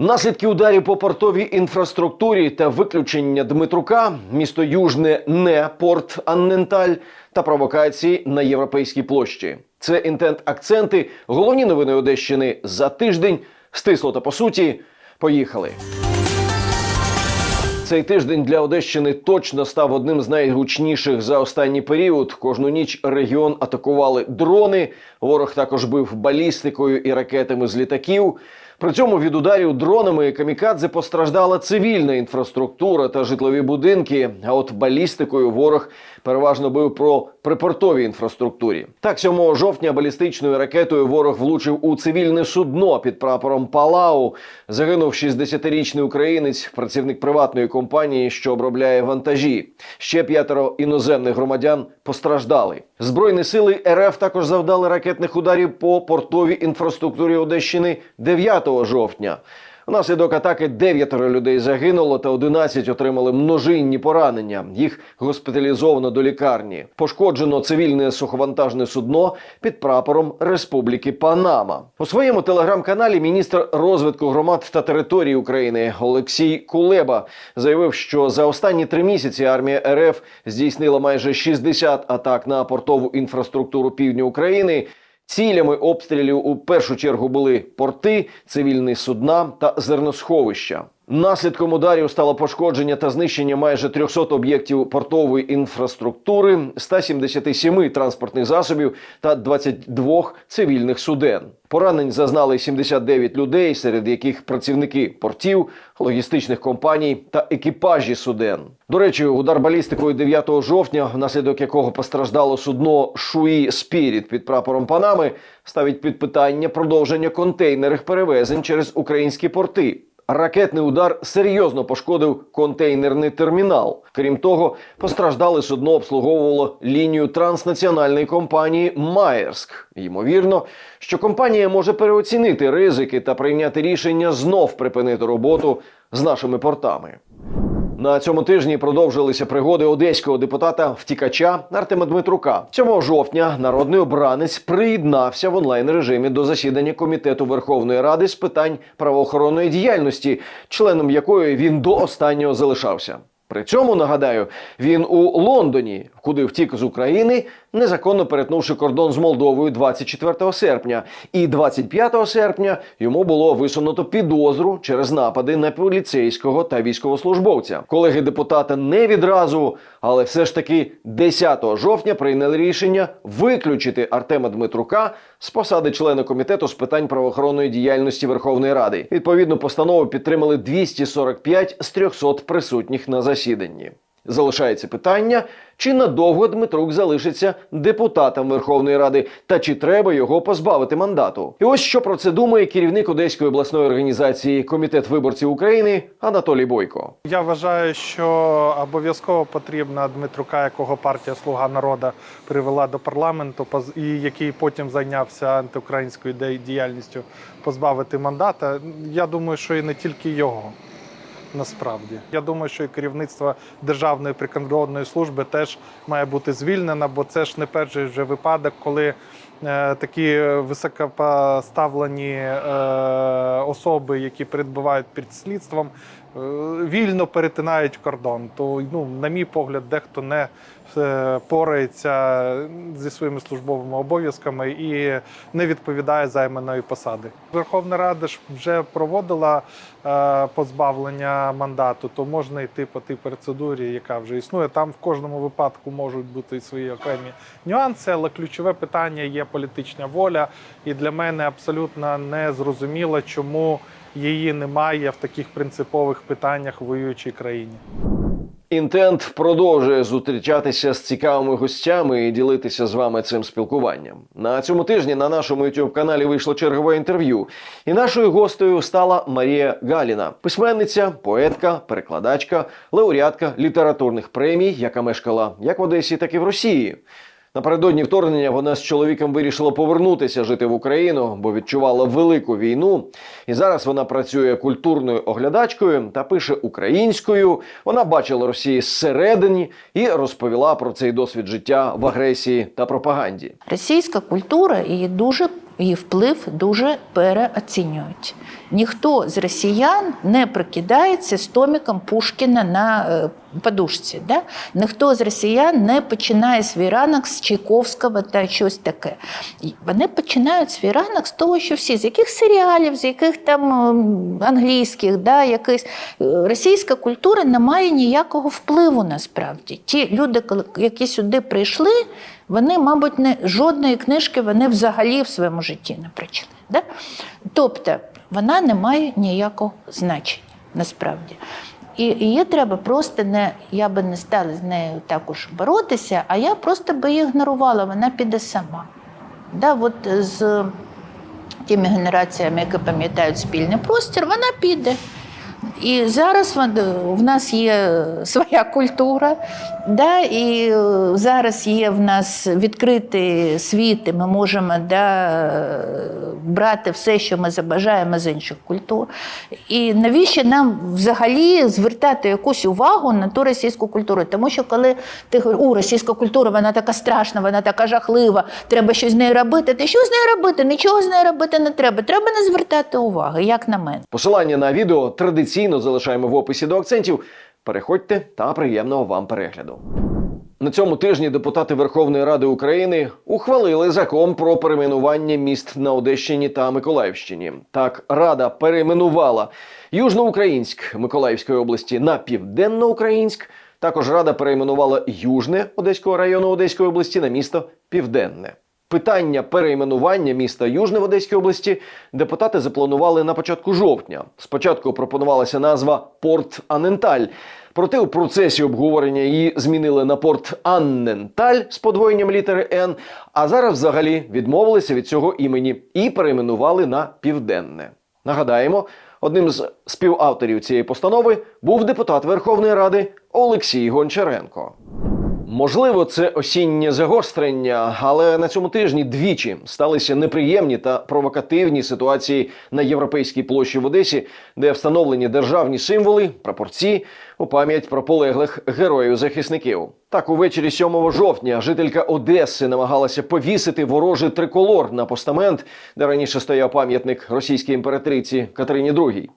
Наслідки ударів по портовій інфраструктурі та виключення Дмитрука, місто Южне не порт Анненталь та провокації на європейській площі. Це інтент акценти. Головні новини Одещини за тиждень. Стисло та по суті. Поїхали. Цей тиждень для Одещини точно став одним з найгучніших за останній період. Кожну ніч регіон атакували дрони. Ворог також бив балістикою і ракетами з літаків. При цьому від ударів дронами і камікадзе постраждала цивільна інфраструктура та житлові будинки. А от балістикою ворог переважно бив про припортовій інфраструктурі. Так, 7 жовтня балістичною ракетою ворог влучив у цивільне судно під прапором Палау. Загинув 60-річний українець, працівник приватної компанії, що обробляє вантажі. Ще п'ятеро іноземних громадян постраждали. Збройні сили РФ також завдали ракетних ударів по портовій інфраструктурі Одещини 9 жовтня. Внаслідок атаки дев'ятеро людей загинуло та 11 отримали множинні поранення. Їх госпіталізовано до лікарні. Пошкоджено цивільне суховантажне судно під прапором Республіки Панама. У своєму телеграм-каналі міністр розвитку громад та територій України Олексій Кулеба заявив, що за останні три місяці армія РФ здійснила майже 60 атак на портову інфраструктуру півдня України. Цілями обстрілів у першу чергу були порти, цивільні судна та зерносховища. Наслідком ударів стало пошкодження та знищення майже 300 об'єктів портової інфраструктури, 177 транспортних засобів та 22 цивільних суден. Поранень зазнали 79 людей, серед яких працівники портів, логістичних компаній та екіпажі суден. До речі, удар балістикою 9 жовтня, внаслідок якого постраждало судно Шуї Спіріт під прапором Панами, ставить під питання продовження контейнерних перевезень через українські порти. Ракетний удар серйозно пошкодив контейнерний термінал. Крім того, постраждале судно обслуговувало лінію транснаціональної компанії Майерськ. Ймовірно, що компанія може переоцінити ризики та прийняти рішення знов припинити роботу з нашими портами. На цьому тижні продовжилися пригоди одеського депутата втікача Артема Дмитрука. 7 жовтня народний обранець приєднався в онлайн режимі до засідання комітету Верховної Ради з питань правоохоронної діяльності, членом якої він до останнього залишався. При цьому нагадаю, він у Лондоні, куди втік з України, незаконно перетнувши кордон з Молдовою 24 серпня. І 25 серпня йому було висунуто підозру через напади на поліцейського та військовослужбовця. Колеги депутата не відразу, але все ж таки 10 жовтня прийняли рішення виключити Артема Дмитрука з посади члена комітету з питань правоохоронної діяльності Верховної Ради. Відповідну постанову підтримали 245 з 300 присутніх на засіданні. Залишається питання, чи надовго Дмитрук залишиться депутатом Верховної Ради, та чи треба його позбавити мандату. І ось що про це думає керівник Одеської обласної організації Комітет виборців України Анатолій Бойко. Я вважаю, що обов'язково потрібно Дмитрука, якого партія Слуга народу привела до парламенту, і який потім зайнявся антиукраїнською діяльністю, позбавити мандата. Я думаю, що і не тільки його. Насправді, я думаю, що і керівництво Державної прикордонної служби теж має бути звільнено, бо це ж не перший вже випадок, коли е, такі високопоставлені е, особи, які перебувають під слідством, вільно перетинають кордон. То, ну, на мій погляд, дехто не е, порається зі своїми службовими обов'язками і не відповідає займаної посади. Верховна Рада ж вже проводила е, позбавлення мандату, то можна йти по тій процедурі, яка вже існує. Там в кожному випадку можуть бути свої окремі нюанси, але ключове питання є політична воля. І для мене абсолютно не зрозуміло, чому її немає в таких принципових питаннях в воюючій країні. Інтент продовжує зустрічатися з цікавими гостями і ділитися з вами цим спілкуванням. На цьому тижні на нашому youtube каналі вийшло чергове інтерв'ю. І нашою гостею стала Марія Галіна, письменниця, поетка, перекладачка, лауреатка літературних премій, яка мешкала як в Одесі, так і в Росії. Напередодні вторгнення вона з чоловіком вирішила повернутися жити в Україну, бо відчувала велику війну. І зараз вона працює культурною оглядачкою та пише українською. Вона бачила Росії зсередині і розповіла про цей досвід життя в агресії та пропаганді. Російська культура її дуже її вплив дуже переоцінюють. Ніхто з росіян не прикидається з томіком Пушкіна на е, подушці. Да? Ніхто з росіян не починає свій ранок з Чайковського та щось таке. Вони починають свій ранок з того, що всі, з яких серіалів, з яких там ем, англійських, да, якийсь Е, російська культура не має ніякого впливу насправді. Ті люди, які сюди прийшли, вони, мабуть, не, жодної книжки вони взагалі в своєму житті не прочитали. Да? Тобто вона не має ніякого значення насправді. І її треба просто не, я би не стала з нею також боротися, а я просто би її ігнорувала, вона піде сама. Да, от з тими генераціями, які пам'ятають спільний простір, вона піде. І зараз вон- в нас є своя культура, да, і е, зараз є в нас відкритий світ, і ми можемо да, е, брати все, що ми забажаємо з інших культур. І навіщо нам взагалі звертати якусь увагу на ту російську культуру? Тому що коли ти говориш, у російська культура, вона така страшна, вона така жахлива, треба щось з нею робити. Ти що з нею робити? Нічого з нею робити не треба. Треба не звертати уваги, як на мене. Посилання на відео традиційно залишаємо в описі до акцентів. Переходьте та приємного вам перегляду. На цьому тижні депутати Верховної Ради України ухвалили закон про перейменування міст на Одещині та Миколаївщині. Так, Рада перейменувала Южноукраїнськ Миколаївської області на Південноукраїнськ. Також Рада перейменувала Южне Одеського району Одеської області на місто Південне. Питання перейменування міста Южне в Одеській області депутати запланували на початку жовтня. Спочатку пропонувалася назва Порт Аненталь. Проте у процесі обговорення її змінили на порт Анненталь з подвоєнням літери Н. А зараз взагалі відмовилися від цього імені і перейменували на Південне. Нагадаємо, одним з співавторів цієї постанови був депутат Верховної Ради Олексій Гончаренко. Можливо, це осіннє загострення, але на цьому тижні двічі сталися неприємні та провокативні ситуації на європейській площі в Одесі, де встановлені державні символи, прапорці у пам'ять про полеглих героїв-захисників. Так, увечері 7 жовтня жителька Одеси намагалася повісити ворожий триколор на постамент, де раніше стояв пам'ятник російській імператриці Катерині II.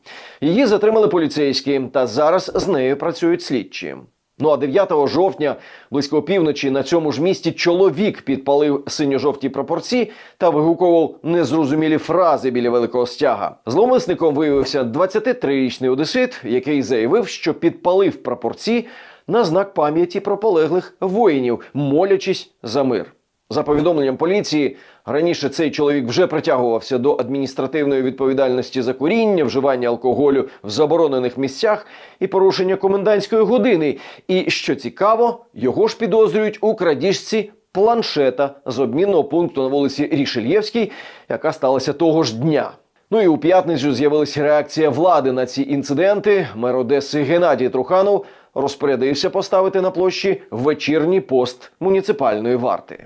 Її затримали поліцейські, та зараз з нею працюють слідчі. Ну а 9 жовтня, близько півночі, на цьому ж місці чоловік підпалив синьо-жовті прапорці та вигукував незрозумілі фрази біля великого стяга. Зловмисником виявився 23-річний одесит, який заявив, що підпалив прапорці на знак пам'яті про полеглих воїнів, молячись за мир. За повідомленням поліції, раніше цей чоловік вже притягувався до адміністративної відповідальності за куріння, вживання алкоголю в заборонених місцях і порушення комендантської години. І що цікаво, його ж підозрюють у крадіжці планшета з обмінного пункту на вулиці Рішельєвській, яка сталася того ж дня. Ну і у п'ятницю з'явилася реакція влади на ці інциденти. Мер Одеси Геннадій Труханов розпорядився поставити на площі вечірній пост муніципальної варти.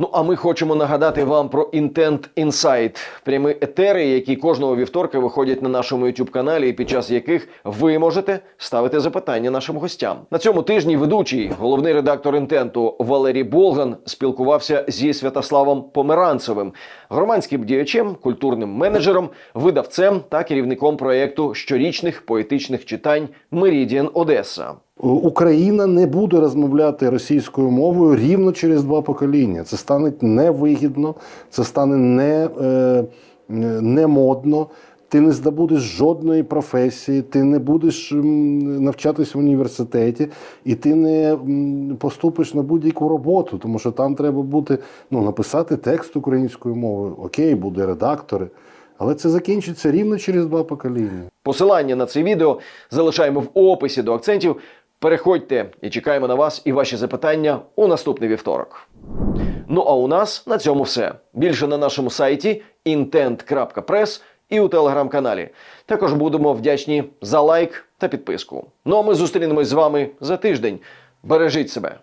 Ну а ми хочемо нагадати вам про Intent Insight – прямі етери, які кожного вівторка виходять на нашому youtube каналі, під час яких ви можете ставити запитання нашим гостям. На цьому тижні ведучий, головний редактор інтенту Валерій Болган спілкувався зі Святославом Померанцевим, громадським діячем, культурним менеджером, видавцем та керівником проєкту щорічних поетичних читань Мерідіан Одеса. Україна не буде розмовляти російською мовою рівно через два покоління. Це стане невигідно, це стане не, е, не модно. Ти не здобудеш жодної професії, ти не будеш м, навчатись в університеті, і ти не поступиш на будь-яку роботу, тому що там треба бути ну, написати текст українською мовою. Окей, буде редактори, але це закінчиться рівно через два покоління. Посилання на це відео залишаємо в описі до акцентів. Переходьте і чекаємо на вас і ваші запитання у наступний вівторок. Ну а у нас на цьому все. Більше на нашому сайті intent.press і у телеграм-каналі. Також будемо вдячні за лайк та підписку. Ну а ми зустрінемось з вами за тиждень. Бережіть себе.